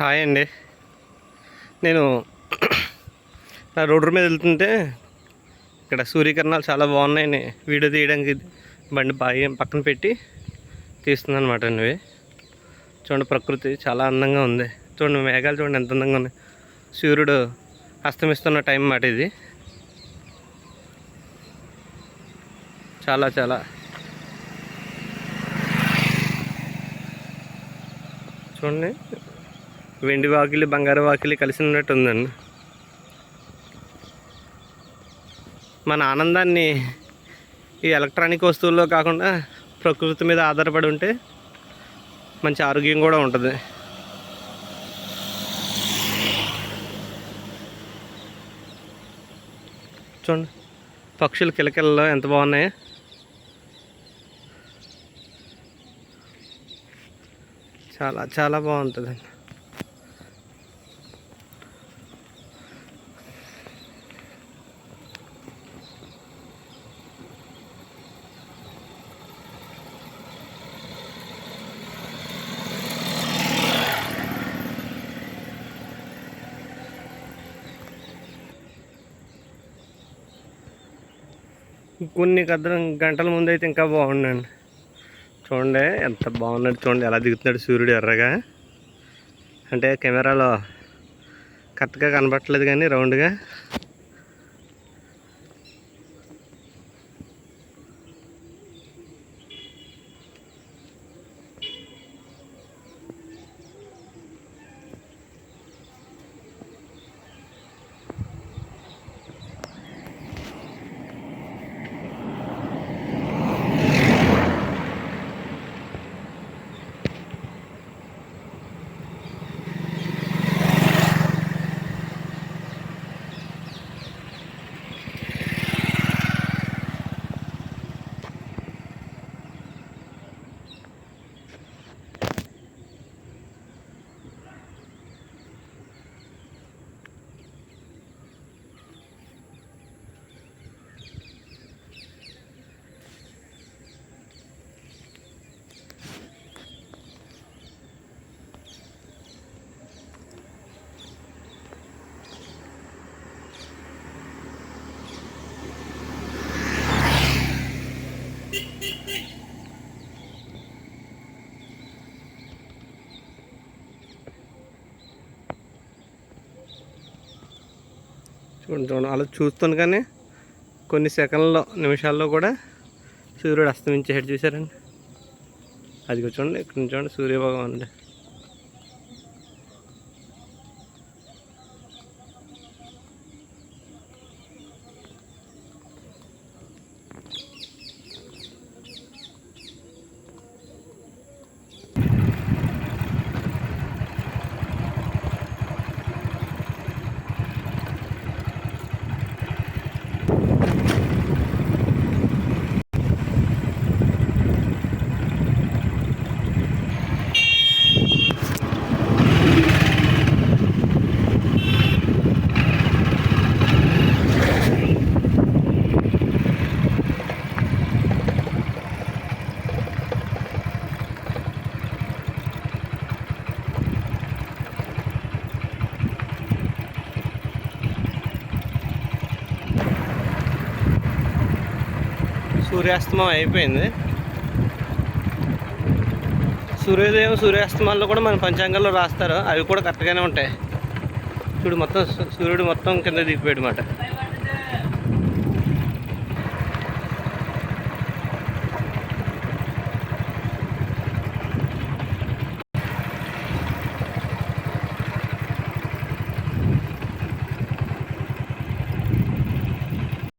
Hi అండి. నేను నా రోడ్డు మీద వెళ్తుంటే ఇక్కడ సూర్యకిరణాలు చాలా బాగున్నాయని వీడియో తీయడానికి బండి బాగా పక్కన పెట్టి తీస్తుందన్నమాట అనమాట అండి చూడండి ప్రకృతి చాలా అందంగా ఉంది. చూడండి మేఘాలు చూడండి ఎంత అందంగా ఉన్నాయి. సూర్యుడు అస్తమిస్తున్న టైం మాట ఇది. చాలా చాలా. చూడండి వెండి వాకిలి బంగారు వాకిలి కలిసి ఉన్నట్టు ఉందండి మన ఆనందాన్ని ఈ ఎలక్ట్రానిక్ వస్తువుల్లో కాకుండా ప్రకృతి మీద ఆధారపడి ఉంటే మంచి ఆరోగ్యం కూడా ఉంటుంది. చూడండి పక్షులు కిలకిలలో ఎంత బాగున్నాయి. చాలా చాలా బాగుంటుందండి. కొన్ని గద్ర గంటల ముందు అయితే ఇంకా బాగుండండి చూడండి ఎంత బాగున్నాడు చూడండి ఎలా దిగుతున్నాడు సూర్యుడు ఎర్రగా. అంటే కెమెరాలో కరెక్ట్గా కనబట్టలేదు కానీ రౌండ్గా. చూడండి అలా చూస్తాను కానీ కొన్ని సెకండ్లో నిమిషాల్లో కూడా సూర్యుడు అస్తమించేసాడు. చూసారండి అది చూడండి ఇక్కడ నుంచి చూడండి సూర్యాస్తమం అయిపోయింది. సూర్యోదయం సూర్యాస్తమాల్లో కూడా మన పంచాంగంలో రాస్తారు. అవి కూడా కరెక్ట్గానే ఉంటాయి. చూడు మొత్తం సూర్యుడు మొత్తం కింద దిగిపోయాడు అన్నమాట